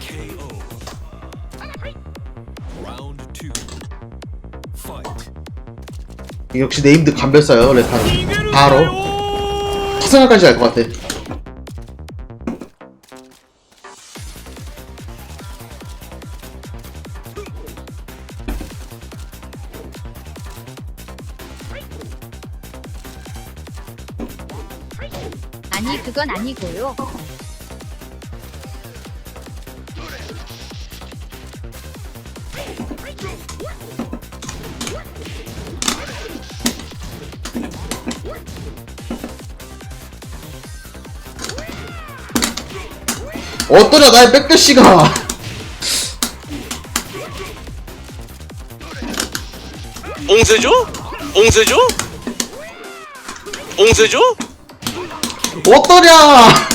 KO. Round two. Fight. 역시 네임드 감별사요 레파는 바로 사생활까지 알 것 같아 아니 그건 아니고요. 어떠냐 나의 백대시가 옹세죠? 옹세죠? 옹세죠? 어떠냐